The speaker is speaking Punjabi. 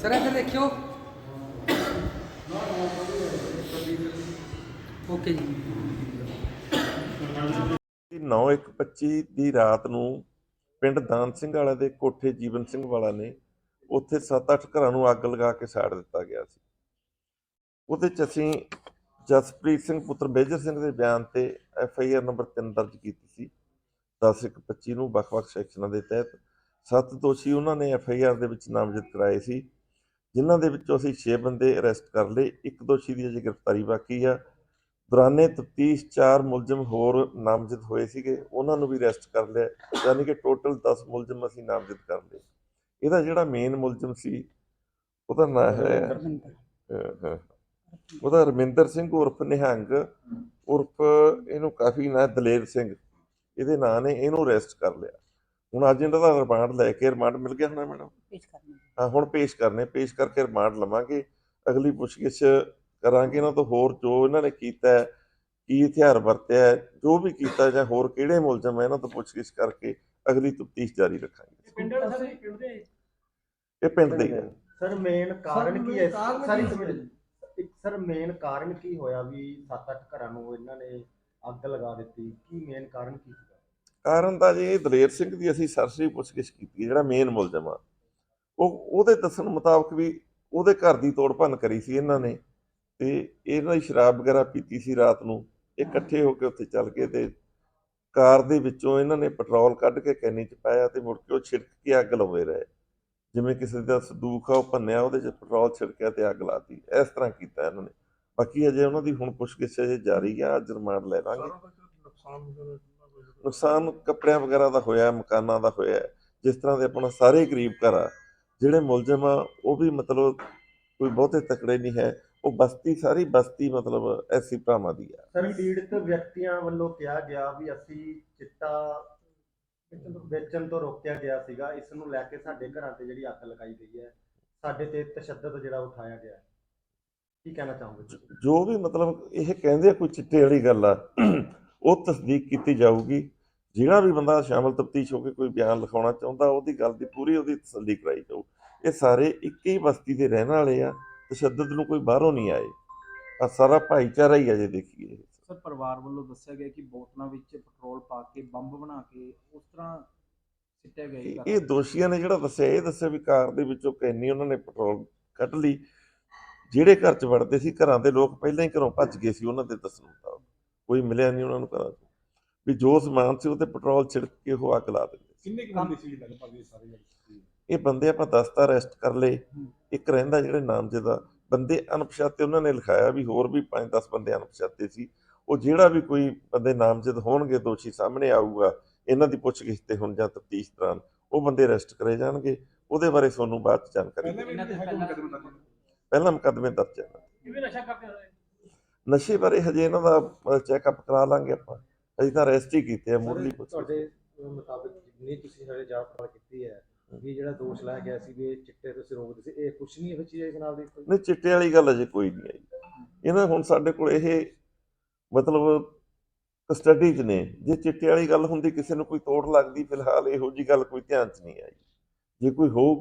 ਸਰ ਇੱਧਰ ਦੇਖਿਓ ਓਕੇ ਜੀ 9125 ਦੀ ਰਾਤ ਨੂੰ ਪਿੰਡ ਦਾਨ ਸਿੰਘ ਵਾਲਾ ਦੇ ਕੋਠੇ ਜੀਵਨ ਸਿੰਘ ਵਾਲਾ ਨੇ ਉੱਥੇ 7-8 ਘਰਾਂ ਨੂੰ ਅੱਗ ਲਗਾ ਕੇ ਸਾੜ ਦਿੱਤਾ ਗਿਆ ਸੀ। ਉਹਦੇ ਚ ਅਸੀਂ ਜਸਪ੍ਰੀਤ ਸਿੰਘ ਪੁੱਤਰ ਬੇਜਰ ਸਿੰਘ ਦੇ ਬਿਆਨ ਤੇ ਐਫ ਆਈ ਆਰ ਨੰਬਰ 3 ਦਰਜ ਕੀਤੀ ਸੀ। 10-1-25 ਨੂੰ ਵੱਖ-ਵੱਖ ਸੈਕਸ਼ਨਾਂ ਦੇ ਤਹਿਤ ਸੱਤ ਦੋਸ਼ੀ ਉਹਨਾਂ ਨੇ ਐਫ ਆਈ ਆਰ ਦੇ ਵਿੱਚ ਨਾਮਜ਼ਦ ਕਰਾਏ ਸੀ ਜਿਨ੍ਹਾਂ ਦੇ ਵਿੱਚੋਂ ਅਸੀਂ 6 ਬੰਦੇ ਅਰੈਸਟ ਕਰ ਲਏ ਇੱਕ ਦੋਸ਼ੀ ਦੀ ਅਜੇ ਗ੍ਰਿਫਤਾਰੀ ਬਾਕੀ ਆ। ਦੌਰਾਨੇ ਤਫਤੀਸ਼ ਚਾਰ ਮੁਲਜ਼ਮ ਹੋਰ ਨਾਮਜ਼ਦ ਹੋਏ ਸੀਗੇ ਉਹਨਾਂ ਨੂੰ ਵੀ ਅਰੈਸਟ ਕਰ ਲਿਆ ਯਾਨੀ ਕਿ ਟੋਟਲ 10 ਮੁਲਜ਼ਮ ਅਸੀਂ ਨਾਮਜ਼ਦ ਕਰ ਲਏ। ਇਹਦਾ ਜਿਹੜਾ ਮੇਨ ਮੁਲਜ਼ਮ ਸੀ ਉਹਦਾ ਨਾਂ ਹੈ ਉਹਦਾ ਰਮਿੰਦਰ ਸਿੰਘ ਉਰਫ ਨਿਹੰਗ ਉਰਫ ਇਹਨੂੰ ਕਾਫੀ ਨਾਂ ਦਲੇਰ ਸਿੰਘ। ਇਹਦੇ ਨਾਂ ਨੇ ਇਹਨੂੰ ਅਰੈਸਟ ਕਰ ਲਿਆ। ਹੁਣ ਅੱਜ ਇਹਨਾਂ ਦਾ ਰਿਮਾਂਡ ਲੈ ਕੇ ਰਿਮਾਂਡ ਮਿਲ ਗਿਆ ਹੋਣਾ ਮੈਡਮ? ਪੇਸ਼ ਕਰਨਾ। ਹਾਂ ਹੁਣ ਪੇਸ਼ ਕਰਨੇ ਪੇਸ਼ ਕਰਕੇ ਰਿਮਾਂਡ ਲਵਾਂਗੇ। ਅਗਲੀ ਪੁੱਛਗਿੱਛ ਕਰਾਂਗੇ ਇਹਨਾਂ ਤੋਂ ਹੋਰ ਜੋ ਇਹਨਾਂ ਨੇ ਕੀਤਾ ਕੀ ਹਥਿਆਰ ਵਰਤਿਆ ਜੋ ਵੀ ਕੀਤਾ ਜਾਂ ਹੋਰ ਕਿਹੜੇ ਮੁਲਜ਼ਮ ਹੈ ਇਹਨਾਂ ਤੋਂ ਪੁੱਛਗਿੱਛ ਕਰਕੇ ਅਗਲੀ ਤਫਤੀਸ਼ ਜਾਰੀ ਰੱਖਾਂਗੇ ਪਿੰਡ ਵਾਲੇ ਸਰ ਪਿੰਡ ਦੇ? ਇਹ ਪਿੰਡ ਦੇ ਹੀ ਹੈ। ਸਰ ਮੇਨ ਕਾਰਨ ਕੀ ਹੈ? ਸਰ। ਇੱਕ ਸਰ ਮੇਨ ਕਾਰਨ ਕੀ ਹੋਇਆ ਵੀ 7-8 ਘਰਾਂ ਨੂੰ ਇਹਨਾਂ ਨੇ ਅੱਗ ਲਗਾ ਦਿੱਤੀ? ਕੀ ਮੇਨ ਕਾਰਨ ਕੀ ਸੀਗਾ? ਕਾਰਨ ਤਾਂ ਜੀ ਦਲੇਰ ਸਿੰਘ ਦੀ ਅਸੀਂ ਸਰਸਰੀ ਪੁੱਛਗਿੱਛ ਕੀਤੀ ਜਿਹੜਾ ਮੇਨ ਮੁਲਜ਼ਮ ਆ। ਉਹ, ਉਹਦੇ ਦੱਸਣ ਮੁਤਾਬਕ ਵੀ ਉਹਦੇ ਘਰ ਦੀ ਤੋੜ ਭੰਨ ਕਰੀ ਸੀ ਇਹਨਾਂ ਨੇ ਤੇ ਇਹਨਾਂ ਦੀ ਸ਼ਰਾਬ ਵਗੈਰਾ ਪੀਤੀ ਸੀ ਰਾਤ ਨੂੰ। ਇਹ ਇਕੱਠੇ ਹੋ ਕੇ ਉੱਥੇ ਚੱਲ ਗਏ ਤੇ ਕਾਰ ਦੇ ਵਿੱਚੋਂ ਇਹਨਾਂ ਨੇ ਪੈਟਰੋਲ ਕੱਢ ਕੇ ਕੈਨੀ ਚ ਪਾਇਆ ਤੇ ਮੁੜ ਕੇ ਉਹ ਛਿੜਕ ਕੇ ਅੱਗ ਲਾਉਂਦੇ ਰਹੇ। ਜਿਵੇਂ ਕਿਸੇ ਦਾ ਸੰਦੂਕ ਆ, ਉਹ ਭੰਨਿਆ, ਉਹਦੇ ਚ ਪੈਟਰੋਲ ਛਿੜਕਿਆ ਤੇ ਅੱਗ ਲਾਤੀ। ਇਸ ਤਰ੍ਹਾਂ ਕੀਤਾ ਇਹਨਾਂ ਨੇ। ਬਾਕੀ ਅਜੇ ਉਹਨਾਂ ਦੀ ਹੁਣ ਪੁੱਛਗਿੱਛ ਅਜੇ ਜਾਰੀ ਆ, ਅੱਜ ਰਿਮਾਂਡ ਲੈ ਲਾਂਗੇ। ਨੁਕਸਾਨ ਕੱਪੜਿਆਂ ਵਗੈਰਾ ਦਾ ਹੋਇਆ ਮਕਾਨਾਂ ਦਾ ਹੋਇਆ। ਜਿਸ ਤਰ੍ਹਾਂ ਦੇ ਆਪਣਾ ਸਾਰੇ ਗਰੀਬ ਘਰ ਆ ਜਿਹੜੇ ਮੁਲਜ਼ਮ ਆ ਉਹ ਵੀ ਮਤਲਬ ਕੋਈ ਬਹੁਤੇ ਤਕੜੇ ਨਹੀਂ ਹੈ ਉਹ ਬਸਤੀ ਸਾਰੀ ਬਸਤੀ ਮਤਲਬ ਐਸੀ ਭਰਾਵਾਂ ਦੀ ਆ ਸਰ ਪੀੜਤ ਵਿਅਕਤੀਆਂ ਵੱਲੋਂ ਕਿਹਾ ਗਿਆ ਵੀ ਅਸੀਂ ਚਿੱਟਾ ਵੇਚਣ ਤੋਂ ਰੋਕਿਆ ਗਿਆ ਸੀਗਾ ਇਸ ਨੂੰ ਲੈ ਕੇ ਸਾਡੇ ਘਰਾਂ ਤੇ ਜਿਹੜੀ ਅੱਗ ਲਗਾਈ ਗਈ ਹੈ ਸਾਡੇ ਤੇ ਤਸ਼ੱਦਦ ਜਿਹੜਾ ਉਠਾਇਆ ਗਿਆ। ਕੀ ਕਹਿਣਾ ਚਾਹੋਗੇ ਤੁਸੀਂ? ਜੋ ਵੀ ਮਤਲਬ ਇਹ ਕਹਿੰਦੇ ਕੋਈ ਚਿੱਟੇ ਵਾਲੀ ਗੱਲ ਆ ਉਹ ਤਸਦੀਕ ਕੀਤੀ ਜਾਊਗੀ। ਜਿਹੜਾ ਵੀ ਬੰਦਾ ਸ਼ਾਮਲ ਤਫਤੀਸ਼ ਹੋ ਕੇ ਕੋਈ ਬਿਆਨ ਲਿਖਾਉਣਾ ਚਾਹੁੰਦਾ ਉਹਦੀ ਗੱਲ ਦੀ ਪੂਰੀ ਉਹਦੀ ਤਸੱਲੀ ਕਰਾਈ ਜਾਊ। ਇਹ ਸਾਰੇ ਇੱਕ ਹੀ ਬਸਤੀ ਦੇ ਰਹਿਣ ਵਾਲੇ ਆ ਤਸ਼ੱਦਦ ਨੂੰ ਕੋਈ ਬਾਹਰੋਂ ਨਹੀਂ ਆਏ। ਆ ਸਾਰਾ ਭਾਈਚਾਰਾ ਹੀ ਆ ਜੇ ਦੇਖੀਏ। ਸਰ ਪਰਿਵਾਰ ਵੱਲੋਂ ਦੱਸਿਆ ਗਿਆ ਕਿ ਬੋਤਲਾਂ ਵਿੱਚ ਪੈਟਰੋਲ ਪਾ ਕੇ ਬੰਬ ਬਣਾ ਕੇ ਉਸ ਤਰ੍ਹਾਂ ਸਿੱਟਿਆ ਗਿਆ। ਇਹ ਦੋਸ਼ੀਆਂ ਨੇ ਜਿਹੜਾ ਦੱਸਿਆ ਇਹ ਦੱਸਿਆ ਵੀ ਕਾਰ ਦੇ ਵਿੱਚੋਂ ਕੈਨੀ ਉਹਨਾਂ ਨੇ ਪੈਟਰੋਲ ਕੱਢ ਲਈ। ਜਿਹੜੇ ਘਰ 'ਚ ਵੜਦੇ ਸੀ ਘਰਾਂ ਦੇ ਲੋਕ ਪਹਿਲਾਂ ਹੀ ਘਰੋਂ ਭੱਜ ਗਏ ਸੀ ਉਹਨਾਂ ਦੇ ਦੱਸਣ ਮੁਤਾਬਕ। ਕੋਈ ਮਿਲਿਆ ਨਹੀਂ ਉਹਨਾਂ ਨੂੰ ਘਰਾਂ 'ਚ। ਵੀ ਜੋ ਸਮਾਨ ਸੀ ਉਹ ਤੇ ਪੈਟਰੋਲ ਛਿੜਕ ਕੇ ਉਹ ਅੱਗ ਲਾ ਦਿੰਦੇ ਕਿੰਨੇ ਕਿੰਨੇ ਸੀ ਲਗਭਗ ਇਹ ਸਾਰੇ ਜਿਹੜੇ? ਇਹ ਬੰਦੇ ਆਪਾਂ 10 ਤਾਂ ਅਰੈਸਟ ਕਰ ਲਏ। ਇੱਕ ਰਹਿੰਦਾ ਜਿਹੜੇ ਨਾਮਜ਼ਦ ਬੰਦੇ ਅਣਪਛਾਤੇ ਉਹਨਾਂ ਨੇ ਲਿਖਾਇਆ ਵੀ ਹੋਰ ਵੀ 5-10 ਬੰਦੇ ਅਣਪਛਾਤੇ ਸੀ। ਉਹ ਜਿਹੜਾ ਵੀ ਕੋਈ ਬੰਦੇ ਨਾਮਜ਼ਦ ਹੋਣਗੇ ਦੋਸ਼ੀ ਸਾਹਮਣੇ ਆਊਗਾ ਇਹਨਾਂ ਦੀ ਪੁੱਛਗਿੱਛ ਤੇ ਹੁਣ ਜਾਂ ਤਫਤੀਸ਼ ਦੌਰਾਨ ਉਹ ਬੰਦੇ ਅਰੈਸਟ ਕਰੇ ਜਾਣਗੇ। ਉਹਦੇ ਬਾਰੇ ਤੁਹਾਨੂੰ ਬਾਅਦ ਚ ਜਾਣਕਾਰੀ ਪਹਿਲਾਂ ਮੁਕੱਦਮਾ ਦਰਜ? ਪਹਿਲਾਂ ਮੁਕੱਦਮੇ ਦਰਜ ਹੈ ਕਿਵੇਂ ਨਸ਼ਾ ਕਰਦੇ ਨਸ਼ੇ ਬਾਰੇ ਹਜੇ ਇਹਨਾਂ ਦਾ ਚੈੱਕਅਪ ਕਰਾ ਲਾਂਗੇ ਆਪਾਂ। ਅਜੇ ਤਾਂ ਅਰੈਸਟ ਹੀ ਕੀਤੇ ਆ ਮੁੱਢਲੀ ਪੁੱਛ ਤੁਹਾਡੇ ਮੁਤਾਬਕ ਜਿੰਨੀ ਤੁਸੀਂ ਸਾਡੇ ਜਾਂਚ ਕੀਤੀ ਹੈ ਵੀ ਜਿਹੜਾ ਦੋਸ਼ ਲਾਇਆ ਗਿਆ ਸੀ ਵੀ ਇਹ ਚਿੱਟੇ ਤੁਸੀਂ ਰੋਕਦੇ ਸੀ ਇਹ ਕੁਛ ਨਹੀਂ ਇਹੋ ਚੀਜ਼ ਹੈ ਜਨਾਬ ਦੀ ਕੋਈ? ਨਹੀਂ ਚਿੱਟੇ ਵਾਲੀ ਗੱਲ ਅਜੇ ਕੋਈ ਨਹੀਂ ਆਈ। ਇਹਨਾਂ ਹੁਣ ਸਾਡੇ ਕੋਲ ਇਹ ਮਤਲਬ ਕਸਟਡੀ 'ਚ ਨੇ। ਜੇ ਚਿੱਟੇ ਵਾਲੀ ਗੱਲ ਹੁੰਦੀ ਕਿਸੇ ਨੂੰ ਕੋਈ ਤੋੜ ਲੱਗਦੀ ਫਿਲਹਾਲ ਇਹੋ ਜੀ ਗੱਲ ਕੋਈ ਧਿਆਨ 'ਚ ਨਹੀਂ ਆਈ। ਜੇ ਕੋਈ ਹੋਊਗੀ